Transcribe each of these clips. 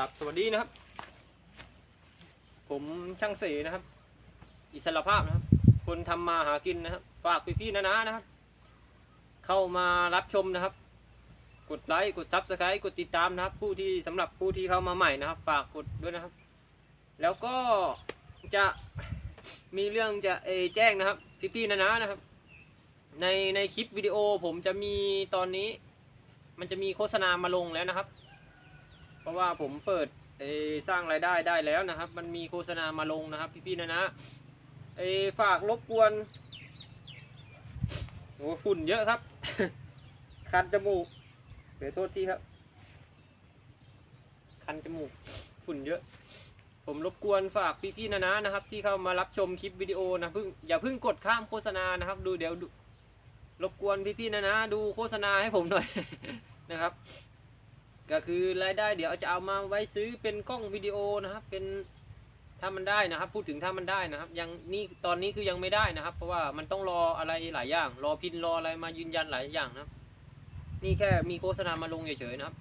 กับสวัสดีนะครับ ผมช่างเสนะครับ อิสระภาพนะครับ คนทำมาหากินนะครับ ฝากพี่ๆนะนะนะครับ เข้ามารับชมนะครับ กดไลค์กดซับสไครต์กดติดตามนะครับ ผู้ที่สำหรับผู้ที่เข้ามาใหม่นะครับ ฝากกดด้วยนะครับ แล้วก็จะมีเรื่องจะเอแจ้งนะครับ พี่ๆนะนะนะครับ ในในคลิปวิดีโอผมจะมีตอนนี้ มันจะมีโฆษณามาลงแล้วนะครับ เพราะว่าผมเปิดสร้างรายได้ได้แล้วนะครับ มันมีโฆษณามาลงนะครับ พี่ๆนะนะเอฝากรบกวนโอ้ฝุ่นเยอะครับ คันจมูกเดี๋ยวโทษทีครับ คันจมูกฝุ่นเยอะ ผมรบกวนฝากพี่ๆนะนะนะครับ ที่เข้ามารับชมคลิปวิดีโอนะเพิ่งอย่าเพิ่งกดข้ามโฆษณานะครับ ดูเดี๋ยวรบกวนพี่ๆนะนะดูโฆษณาให้ผมหน่อยนะครับ ก็คือรายได้เดี๋ยวจะเอามาไว้ซื้อเป็นกล้องวิดีโอนะครับ เป็นถ้ามันได้นะครับ พูดถึงถ้ามันได้นะครับ ยังนี่ตอนนี้คือยังไม่ได้นะครับ เพราะว่ามันต้องรออะไรหลายอย่าง รอพินรออะไรมายืนยันหลายอย่างนะครับ นี่แค่มีโฆษณามาลงเฉยๆนะครับ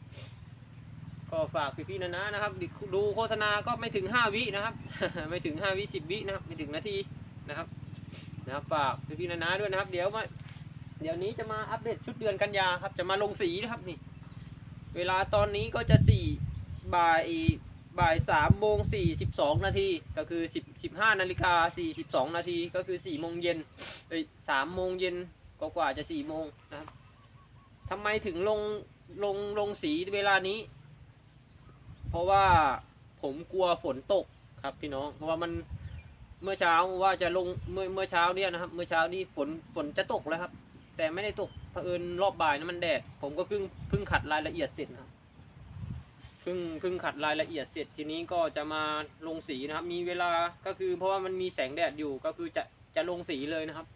ก็ฝากพี่ๆนะนะนะครับ ดูโฆษณาก็ไม่ถึงห้าวินะครับ ไม่ถึงห้าวิสิบวินะครับไม่ถึงนาทีนะครับนะครับฝากพี่ๆนะนะด้วยนะครับ เดี๋ยวมาเดี๋ยวนี้จะมาอัปเดตชุดเดือนกันยาครับ จะมาลงสีนะครับนี่ เวลาตอนนี้ก็จะสี่บ่ายบ่ายสามโมงสี่สิบสองนาทีก็คือสิบสิบห้านาฬิกาสี่สิบสองนาทีก็คือสี่โมงเย็นเอ้ยสามโมงเย็นก็กว่าจะสี่โมงนะครับทำไมถึงลงลงลงสีเวลานี้ เพราะว่าผมกลัวฝนตกครับพี่น้อง เพราะว่ามันเมื่อเช้าว่าจะลงเมื่อเมื่อเช้าเนี่ยนะครับ เมื่อเช้านี้ฝนฝนจะตกแล้วครับ แต่ไม่ได้ตก เผอิญรอบบ่ายนะมันแดด ผมก็เพิ่งเพิ่งขัดรายละเอียดเสร็จนะครับเพิ่งเพิ่งขัดรายละเอียดเสร็จทีนี้ก็จะมาลงสีนะครับ มีเวลาก็คือเพราะว่ามันมีแสงแดดอยู่ก็คือจะจะลงสีเลยนะครับ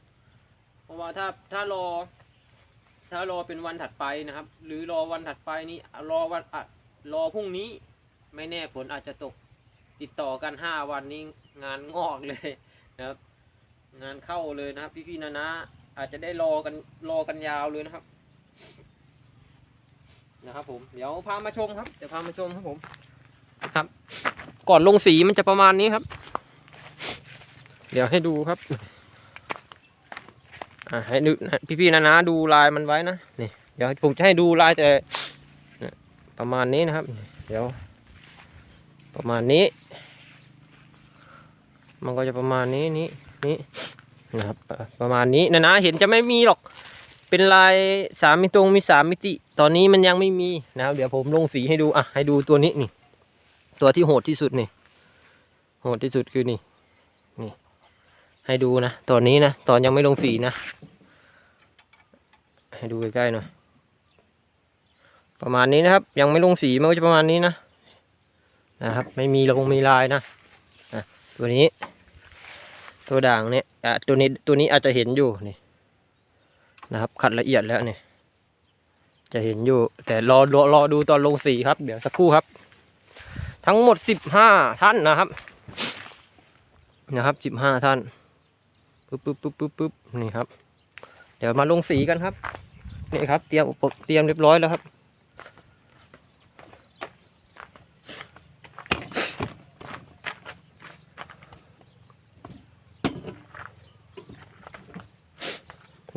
เพราะว่าถ้าถ้ารอ ถ้ารอเป็นวันถัดไปนะครับ หรือรอวันถัดไปนี้รอวันอะรอพรุ่งนี้ ไม่แน่ฝนอาจจะตกติดต่อกันห้าวันนี้งานงอกเลยนะครับ งานเข้าเลยนะครับ พี่ๆนะนะ อาจจะได้รอกันรอกันยาวเลยนะครับ นะครับ ผมเดี๋ยวพามาชมครับเดี๋ยวพามาชมครับผมครับ ก่อนลงสีมันจะประมาณนี้ครับ เดี๋ยวให้ดูครับอ่าให้ดูพี่ๆนะนะดูลายมันไว้นะนี่เดี๋ยวผมจะให้ดูลายแต่ประมาณนี้นะครับ เดี๋ยว ประมาณนี้ มันก็จะประมาณนี้นี้นี้ นะครับ ประมาณนี้นะนะเห็นจะไม่มีหรอก เป็นลายสามมิตรงมีสามมิติ ตอนนี้มันยังไม่มีนะครับ เดี๋ยวผมลงสีให้ดูอะให้ดูตัวนี้นี่ ตัวที่โหดที่สุดนี่ โหดที่สุดคือนี่ นี่ ให้ดูนะตอนนี้นะตอนยังไม่ลงสีนะ ให้ดูใกล้ๆหน่อยประมาณนี้นะครับ ยังไม่ลงสีมันก็จะประมาณนี้นะนะครับ ไม่มีลงมีลายนะอะตัวนี้ ตัวด่างเนี่ย อะตัวนี้ตัวนี้อาจจะเห็นอยู่นี่นะครับ ขัดละเอียดแล้วเนี่ยจะเห็นอยู่ แต่รอรอรอดูตอนลงสีครับ เดี๋ยวสักครู่ครับ ทั้งหมดสิบห้าท่านนะครับนะครับสิบห้าท่านปึ๊บปึ๊บปึ๊บปึ๊บปึ๊บนี่ครับ เดี๋ยวมาลงสีกันครับนี่ครับ เตรียมเตรียมเรียบร้อยแล้วครับ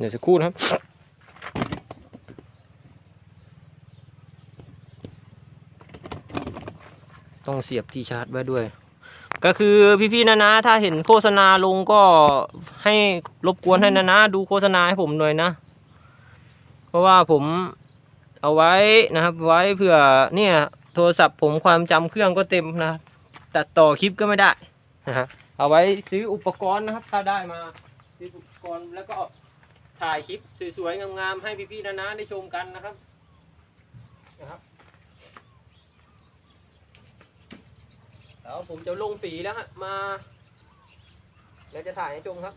เดี๋ยวสักครู่นะครับต้องเสียบที่ชาร์จไว้ด้วย ก็คือพี่ๆนะนะถ้าเห็นโฆษณาลงก็ให้รบกวนให้นะนะดูโฆษณาให้ผมหน่อยนะ เพราะว่าผมเอาไว้นะครับ ไว้เผื่อเนี่ยโทรศัพท์ผมความจำเครื่องก็เต็มนะตัดต่อคลิปก็ไม่ได้นะฮะเอาไว้ซื้ออุปกรณ์นะครับ ถ้าได้มาซื้ออุปกรณ์แล้วก็ ถ่ายคลิปสวยๆงามๆให้พี่ๆนะนะได้ชมกันนะครับนะครับแล้วผมจะลงสีแล้วฮะมา แล้วจะถ่ายให้ชมครับ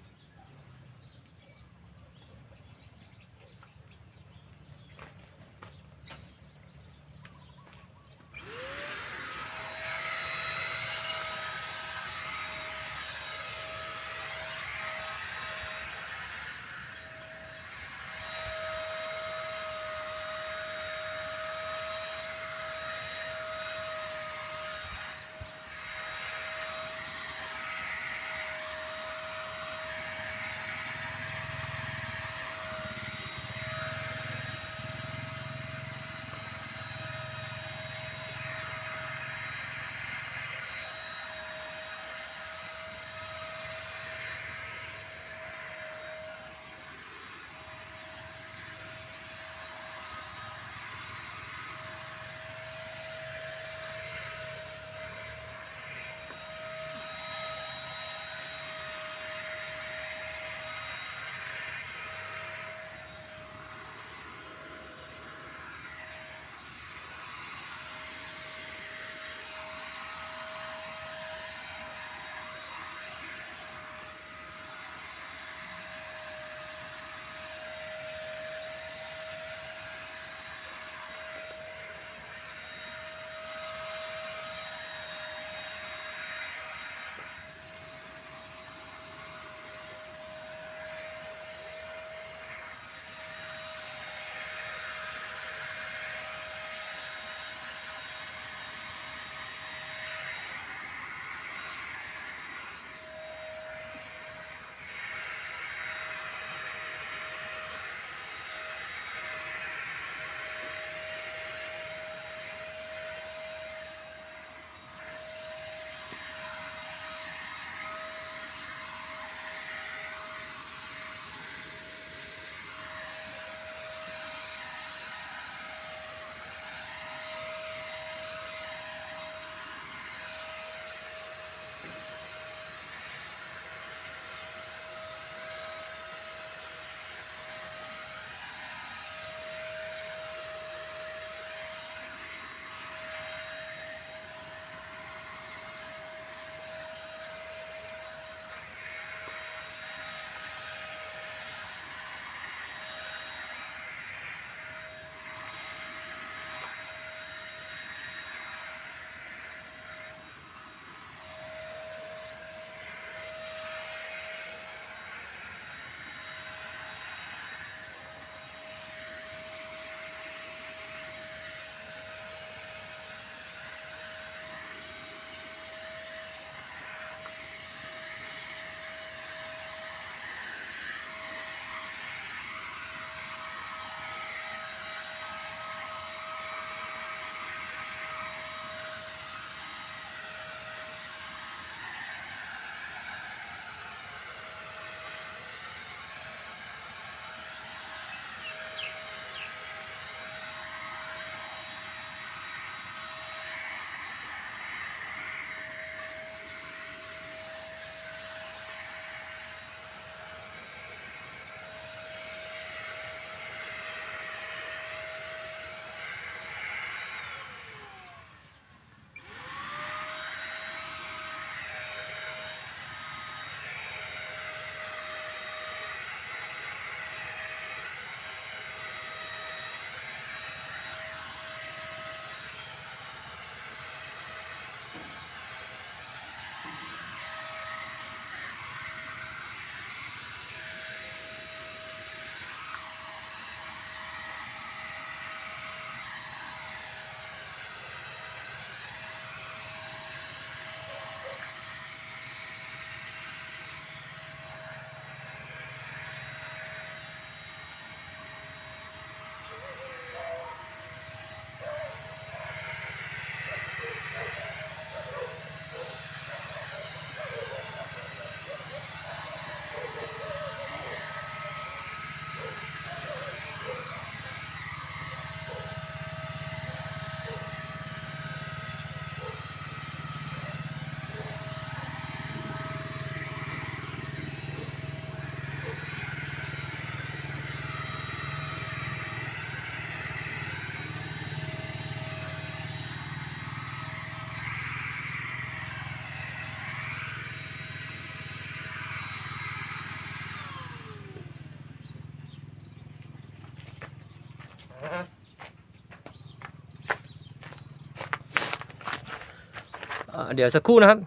เดี๋ยวสักครู่นะครับ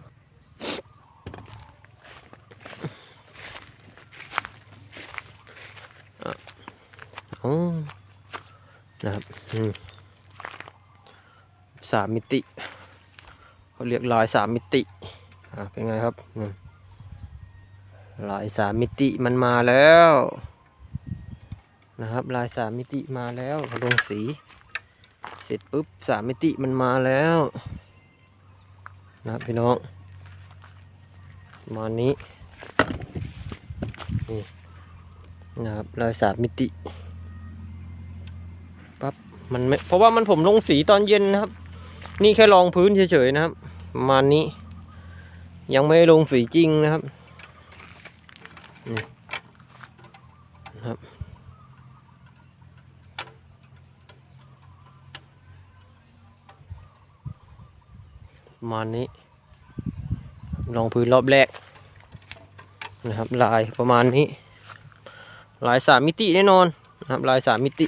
อะอ๋อนะครับสามมิติเขาเรียกลายสามมิติเป็นไงครับลายสามมิติมันมาแล้ว นะครับ ลายสามมิติมาแล้วลงสี เสร็จปุ๊บสามมิติมันมาแล้ว นะครับพี่น้องมานี้นี่นะครับลายสามมิติปั๊บมันไม่เพราะว่ามันผมลงสีตอนเย็นนะครับ นี่แค่รองพื้นเฉยๆนะครับมานี้ ยังไม่ลงสีจริงนะครับนี่นะครับ ประมาณนี้ ลองพื้นรอบแรกนะครับ ลายประมาณนี้ ลายสามมิติแน่นอนนะครับ ลายสามมิติ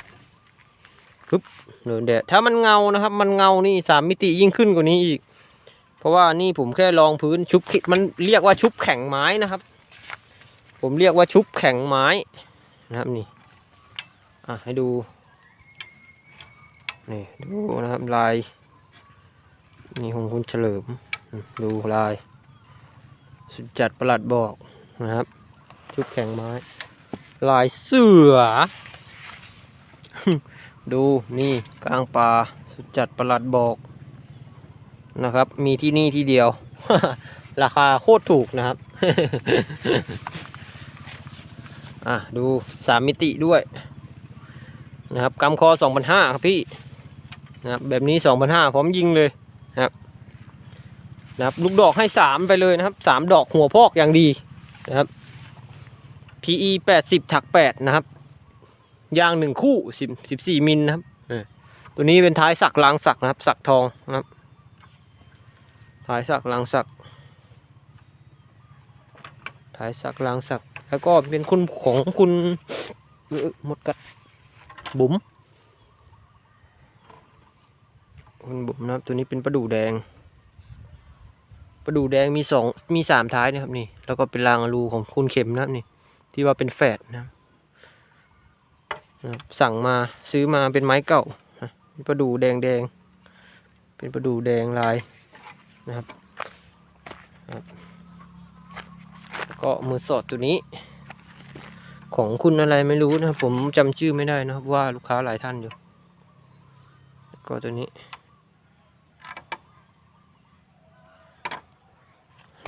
ปึ๊บเดินแดดถ้ามันเงานะครับ มันเงานี่สามมิติยิ่งขึ้นกว่านี้อีก เพราะว่านี่ผมแค่ลองพื้นชุบมันเรียกว่าชุบแข็งไม้นะครับ ผมเรียกว่าชุบแข็งไม้นะครับนี่อะให้ดูนี่ดูนะครับลาย นี่ของคุณเฉลิม ดูลาย สุดจัดประหลัดบอกนะครับ ชุดแข่งไม้ ลายเสือ ดูนี่กลางป่าสุดจัดประหลัดบอกนะครับ มีที่นี่ที่เดียว ราคาโคตรถูกนะครับ อะ ดูสามมิติด้วยนะครับกำคอสองพันห้าครับพี่นะครับแบบนี้สองพันห้าพร้อมยิงเลย นะครับ ลูกดอกให้สามไปเลยนะครับสามดอกหัวพอกอย่างดีนะครับ PE แปดสิบถักแปดนะครับยางหนึ่งคู่สิบสิบสี่มิลนะครับเออตัวนี้เป็นท้ายสักลางสักนะครับ สักทองนะครับ ท้ายสักลางสัก ท้ายสักลางสัก แล้วก็เป็นคุณของคุณหมดกัดบุ๋มคุณบุ๋มนะครับตัวนี้เป็นประดู่แดง ประดูแดงมีสองมีสามท้ายนะครับนี่ แล้วก็เป็นรางอลูของคุณเข็มนะครับนี่ ที่ว่าเป็นแฝดนะครับนะสั่งมาซื้อมาเป็นไม้เก่านะประดูแดงแดง เป็นประดูแดงลายนะครับก็มือสอดตัวนี้ ของคุณอะไรไม่รู้นะครับผมจำชื่อไม่ได้นะครับว่าลูกค้าหลายท่านอยู่ ก็ตัวนี้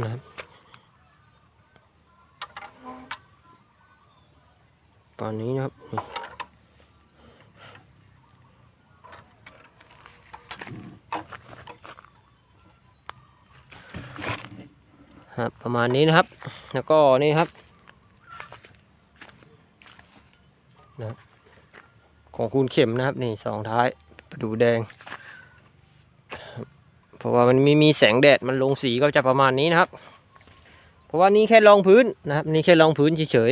นะครับตอนนี้นะครับครับประมาณนี้นะครับ แล้วก็นี่ครับนะครับของคูณเข็มนะครับนี่สองท้ายประดูแดงะว่ามันมีมีแสงแดดมันลงสีก็จะประมาณนี้นะครับ เพราะว่านี่แค่รองพื้นนะครับ นี่แค่รองพื้นเฉย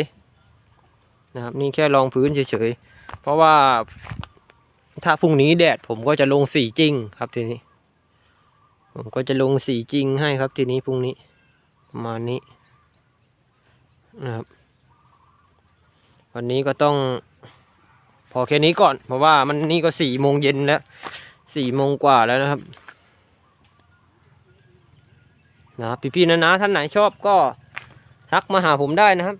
ๆนะครับ นี่แค่รองพื้นเฉยๆเพราะว่าถ้าพรุ่งนี้แดดผมก็จะลงสีจริงครับทีนี้ ผมก็จะลงสีจริงให้ครับทีนี้พรุ่งนี้ประมาณนี้นะครับ วันนี้ก็ต้องพอแค่นี้ก่อน เพราะว่ามันนี่ก็สี่โมงเย็นแล้วสี่โมงกว่าแล้วนะครับ นะครับพี่ๆนะนะท่านไหนชอบก็ทักมาหาผมได้นะครับ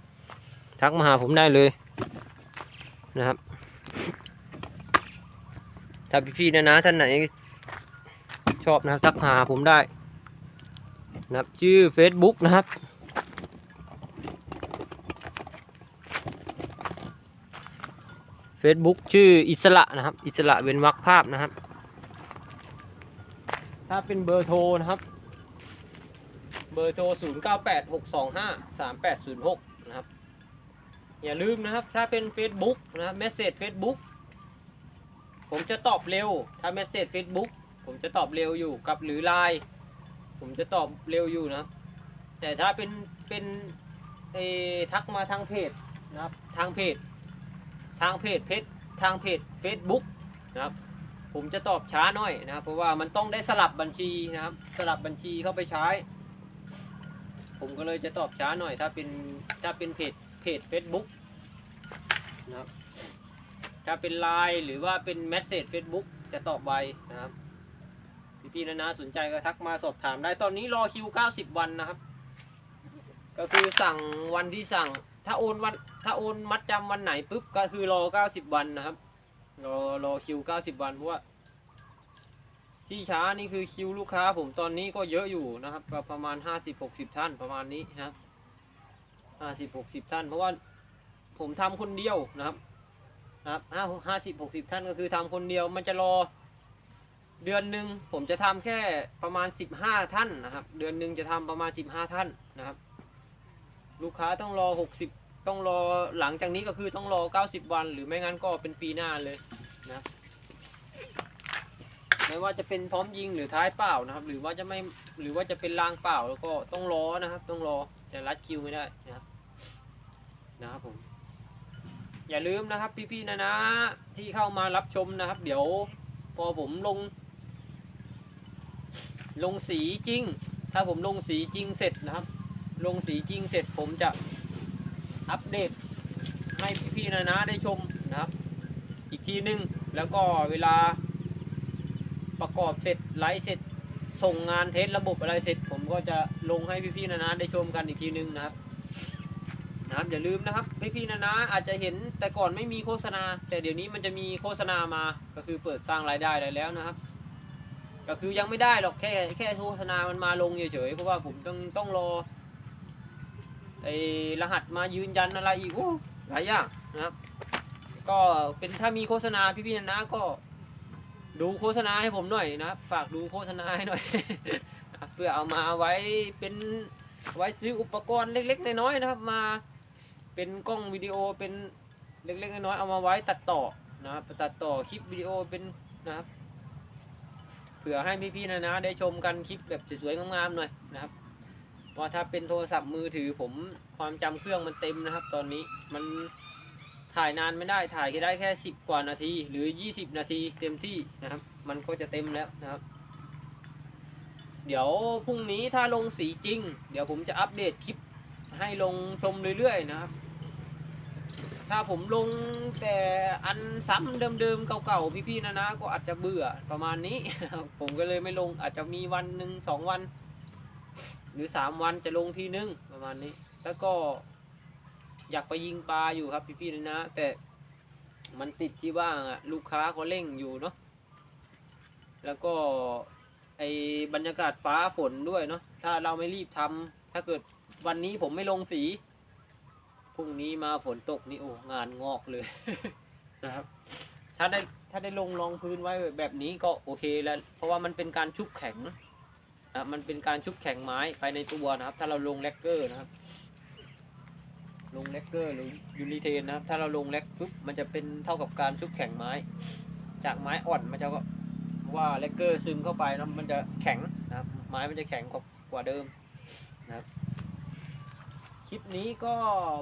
ทักมาหาผมได้เลยนะครับ ถ้าพี่ๆนะนะท่านไหนชอบนะครับทักมาหาผมได้นะครับชื่อ Facebook นะครับ Facebook ชื่ออิสระนะครับ อิสระเว้นวรรคภาพนะครับ ถ้าเป็นเบอร์โทรนะครับ บอร์โทร 0 9 8 6 2 5 3 8 0 6 นะครับ อย่าลืมนะครับ ถ้าเป็น Facebook นะครับเมสเซจ Facebook ผมจะตอบเร็ว ถ้าเมสเซจ Facebook ผมจะตอบเร็วอยู่กับหรือไลน์ผมจะตอบเร็วอยู่นะครับ แต่ถ้าเป็นเป็นเออทักมาทางเพจนะครับ ทางเพจ ทางเพจเพจทางเพจ Facebook นะครับ ผมจะตอบช้าหน่อยนะครับ เพราะว่ามันต้องได้สลับบัญชีนะครับ สลับบัญชีเข้าไปใช้ ผมก็เลยจะตอบช้าหน่อยถ้าเป็นถ้าเป็นเพจเพจ Facebook นะครับถ้าเป็นไลน์หรือว่าเป็นแมสเซจ Facebook จะตอบไวนะครับพี่ๆนะนะสนใจก็ทักมาสอบถามได้ตอนนี้รอคิว 90 วันนะครับ ก็คือสั่งวันที่สั่ง ถ้าโอนวันถ้าโอนมัดจำวันไหนปุ๊บก็คือรอ 90 วันนะครับรอรอคิว 90 วันเพราะว่า ที่ช้านี่คือคิวลูกค้า ผมตอนนี้ก็เยอะอยู่นะครับก็ประมาณ50-60ท่านประมาณนี้นะครับ50-60ท่าน เพราะว่าผมทำคนเดียวนะครับนะครับห้าสิบหกสิบท่านก็คือทำคนเดียว มันจะรอ เดือนหนึ่งผมจะทำแค่ประมาณ15ท่านนะครับ เดือนหนึ่งจะทำประมาณ15ท่านนะครับ ลูกค้าต้องรอ60ต้องรอหลังจากนี้ก็คือต้องรอ90วัน หรือไม่งั้นก็เป็นปีหน้าเลยนะครับ ไม่ว่าจะเป็นพร้อมยิงหรือท้ายเปล่านะครับ หรือว่าจะไม่หรือว่าจะเป็นรางเปล่าแล้วก็ต้องรอนะครับ ต้องรอจะรัดคิวไม่ได้นะครับนะครับผมอย่าลืมนะครับ พี่ๆนะนะที่เข้ามารับชมนะครับ เดี๋ยวพอผมลง ลงสีจริง ถ้าผมลงสีจริงเสร็จนะครับ ลงสีจริงเสร็จผมจะอัปเดตให้พี่ๆนะนะได้ชมนะครับ อีกทีนึงแล้วก็เวลา ประกอบเสร็จไลฟ์เสร็จส่งงานเทสระบบอะไรเสร็จ ผมก็จะลงให้พี่ๆนะนะได้ชมกันอีกทีนึงนะครับนะครับอย่าลืมนะครับพี่ๆนะนะอาจจะเห็นแต่ก่อนไม่มีโฆษณา แต่เดี๋ยวนี้มันจะมีโฆษณามาก็คือเปิดสร้างรายได้ได้แล้วนะครับ ก็คือยังไม่ได้หรอกแค่แค่โฆษณามันมาลงเฉยๆเพราะว่าผมต้องต้องรอไอ้รหัสมายืนยันอะไรอีกโอ้หลายอย่างนะครับ ก็เป็นถ้ามีโฆษณาพี่ๆนะนะก็ ดูโฆษณาให้ผมหน่อยนะครับฝากดูโฆษณาให้หน่อย เพื่อเอามาไว้เป็นไว้ซื้ออุปกรณ์เล็ก ๆ น้อยๆนะครับ มาเป็นกล้องวิดีโอเป็นเล็กๆน้อยๆเอามาไว้ตัดต่อนะครับตัดต่อคลิปวิดีโอเป็นนะครับเผื่อให้พี่ๆนะนะได้ชมกันคลิปแบบสวยๆงามๆหน่อยนะครับว่าถ้าเป็นโทรศัพท์มือถือผมความจำเครื่องมันเต็มนะครับ ตอนนี้มัน ถ่ายนานไม่ได้ถ่ายแค่ได้แค่สิบกว่านาที หรือยี่สิบนาทีเต็มที่นะครับ มันก็จะเต็มแล้วนะครับ เดี๋ยวพรุ่งนี้ถ้าลงสีจริง เดี๋ยวผมจะอัปเดตคลิปให้ลงชมเรื่อยๆนะครับ ถ้าผมลงแต่อันซ้ำเดิมๆเก่าๆพี่ๆนะนะก็อาจจะเบื่อประมาณนี้ ผมก็เลยไม่ลงอาจจะมีวันหนึ่งสองวัน หรือสามวันจะลงทีนึงประมาณนี้ แล้วก็ อยากไปยิงปลาอยู่ครับ พี่ๆนะนะ แต่มันติดที่ว่าลูกค้าเขาเร่งอยู่เนาะแล้วก็ไอบรรยากาศฟ้าฝนด้วยเนาะถ้าเราไม่รีบทำถ้าเกิดวันนี้ผมไม่ลงสีพรุ่งนี้มาฝนตกนี่โอ้งานงอกเลยนะครับ ถ้าได้ถ้าได้ลงรองพื้นไว้แบบนี้ก็โอเคแล้ว เพราะว่ามันเป็นการชุบแข็งนะมันเป็นการชุบแข็งไม้ภายในตัวนะครับ ถ้าเราลงแลกเกอร์นะครับ ลงแลกเกอร์หรือยูนิเทนนะครับ ถ้าเราลงแลกปุ๊บมันจะเป็นเท่ากับการชุบแข็งไม้ จากไม้อ่อนมันจะก็ว่าแลกเกอร์ซึมเข้าไปแล้วมันจะแข็งนะครับ ไม้มันจะแข็งกว่าเดิมนะครับ คลิปนี้ก็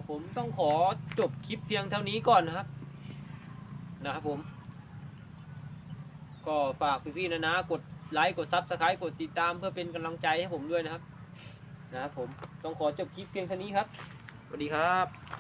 ผมต้องขอจบคลิปเพียงเท่านี้ก่อนนะครับ นะครับผม ก็ฝากพี่ๆนะนะกดไลค์กดซับสไครต์กดติดตามเพื่อเป็นกำลังใจให้ผมด้วยนะครับ นะครับผมต้องขอจบคลิปเพียงเท่านี้ครับ สวัสดีครับ